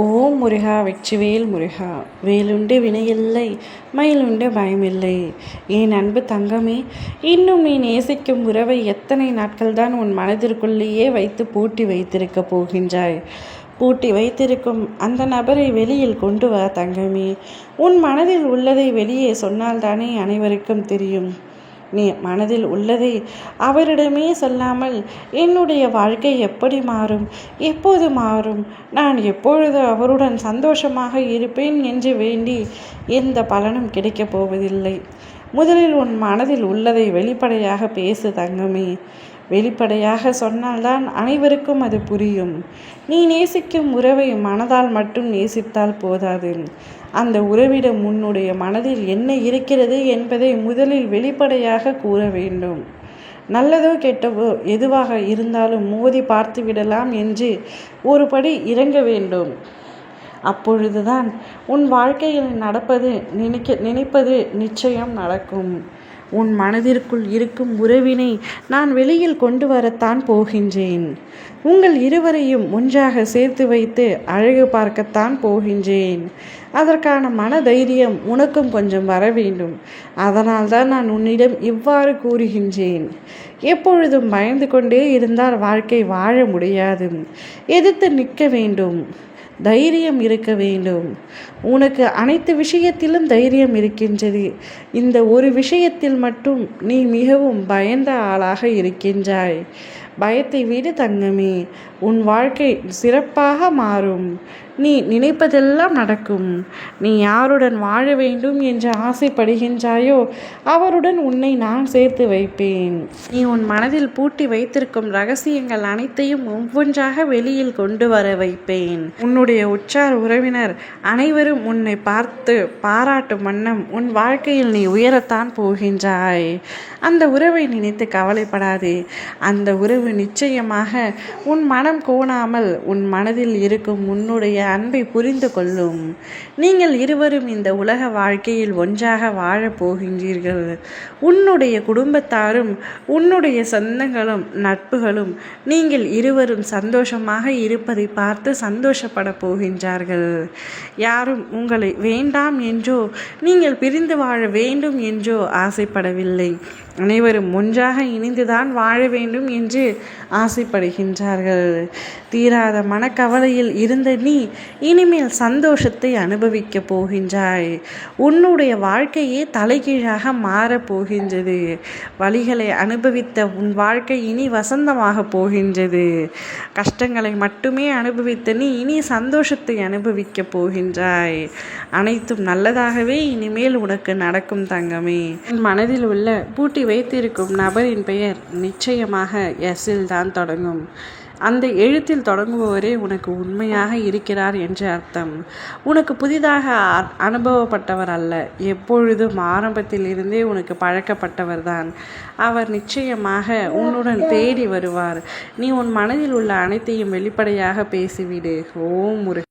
ஓம் முருகா வெற்றிவேல் முருகா வேலுண்டு வினையில்லை மயிலுண்டு பயமில்லை. என் அன்பு தங்கமே இன்னும் நீ நேசிக்கும் உறவை எத்தனை நாட்கள்தான் உன் மனதிற்குள்ளேயே வைத்து பூட்டி வைத்திருக்கப் போகின்றாய்? பூட்டி வைத்திருக்கும் அந்த நபரை வெளியில் கொண்டு வா தங்கமே. உன் மனதில் உள்ளதை வெளியே சொன்னால்தானே அனைவருக்கும் தெரியும். நீ மனதில் உள்ளதை அவரிடமே சொல்லாமல் என்னுடைய வாழ்க்கை எப்படி மாறும்? எப்போது மாறும்? நான் எப்பொழுது அவருடன் சந்தோஷமாக இருப்பேன் என்று வேண்டி எந்த பலனும் கிடைக்கப் போவதில்லை. முதலில் உன் மனதில் உள்ளதை வெளிப்படையாக பேசு தங்கமே. வெளிப்படையாக சொன்னால்தான் அனைவருக்கும் அது புரியும். நீ நேசிக்கும் உறவை மனதால் மட்டும் நேசித்தால் போதாது. அந்த உறவிடம் உன்னுடைய மனதில் என்ன இருக்கிறது என்பதை முதலில் வெளிப்படையாக கூற வேண்டும். நல்லதோ கெட்டவோ எதுவாக இருந்தாலும் மோதி பார்த்து விடலாம் என்று ஒரு படி இறங்க வேண்டும். அப்பொழுதுதான் உன் வாழ்க்கையில் நடப்பது நினைக்க நினைப்பது நிச்சயம் நடக்கும். உன் மனதிற்குள் இருக்கும் உறவினை நான் வெளியில் கொண்டு வரத்தான் போகின்றேன். உங்கள் இருவரையும் ஒன்றாக சேர்த்து வைத்து அழகு பார்க்கத்தான் போகின்றேன். அதற்கான மன தைரியம் உனக்கும் கொஞ்சம் வர வேண்டும். அதனால்தான் நான் உன்னிடம் இவ்வாறு கூறுகின்றேன். எப்பொழுதும் பயந்து கொண்டே இருந்தால் வாழ்க்கை வாழ முடியாது. எதிர்த்து நிற்க வேண்டும். தைரியம் இருக்க வேண்டும். உனக்கு அனைத்து விஷயத்திலும் தைரியம் இருக்கின்றது. இந்த ஒரு விஷயத்தில் மட்டும் நீ மிகவும் பயந்த ஆளாக இருக்கின்றாய். பயத்தை விடு தங்கமே. உன் வாழ்க்கை சிறப்பாக மாறும். நீ நினைப்பதெல்லாம் நடக்கும். நீ யாருடன் வாழ வேண்டும் என்று ஆசைப்படுகின்றாயோ அவருடன் உன்னை நான் சேர்த்து வைப்பேன். நீ உன் மனதில் பூட்டி வைத்திருக்கும் ரகசியங்கள் அனைத்தையும் ஒவ்வொன்றாக வெளியில் கொண்டு வர வைப்பேன். உன்னுடைய உற்றார் உறவினர் அனைவரும் உன்னை பார்த்து பாராட்டும் வண்ணம் உன் வாழ்க்கையில் நீ உயரத்தான் போகின்றாய். அந்த உறவை நினைத்து கவலைப்படாதே. அந்த உறவு நிச்சயமாக உன் மனம் கோணாமல் உன் மனதில் இருக்கும் உன்னுடைய அன்பை புரிந்து கொள்ளும். நீங்கள் இருவரும் இந்த உலக வாழ்க்கையில் ஒன்றாக வாழப் போகின்றீர்கள். உன்னுடைய குடும்பத்தாரும் உன்னுடைய சொந்தங்களும் நட்புகளும் நீங்கள் இருவரும் சந்தோஷமாக இருப்பதை பார்த்து சந்தோஷப்பட போகின்றார்கள். யாரும் உங்களை வேண்டாம் என்றோ நீங்கள் பிரிந்து வாழ வேண்டும் என்றோ ஆசைப்படவில்லை. அனைவரும் ஒன்றாக இணைந்துதான் வாழ வேண்டும் என்று ஆசைப்படுகின்றார்கள். தீராத மனக்கவலையில் இருந்த நீ இனிமேல் சந்தோஷத்தை அனுபவிக்கப் போகின்றாய். உன்னுடைய வாழ்க்கையே தலைகீழாக மாறப் போகின்றது. வழிகளை அனுபவித்த உன் வாழ்க்கை இனி வசந்தமாக போகின்றது. கஷ்டங்களை மட்டுமே அனுபவித்த நீ இனி சந்தோஷத்தை அனுபவிக்கப் போகின்றாய். அனைத்தும் நல்லதாகவே இனிமேல் உனக்கு நடக்கும் தங்கமே. மனதில் உள்ள பூட்டி வைத்திருக்கும் நபரின் பெயர் நிச்சயமாக எஸ் எஸ்ஸில் தான் தொடங்கும். அந்த எழுத்தில் தொடங்குபவரே உனக்கு உண்மையாக இருக்கிறார் என்று அர்த்தம். உனக்கு புதிதாக அனுபவப்பட்டவர் அல்ல. எப்பொழுதும் ஆரம்பத்தில் இருந்தே உனக்கு பழக்கப்பட்டவர் தான் அவர் நிச்சயமாக உன்னுடன் தேடி வருவார். நீ உன் மனதில் உள்ள அனைத்தையும் வெளிப்படையாக பேசிவிடு. ஓ முருகன்.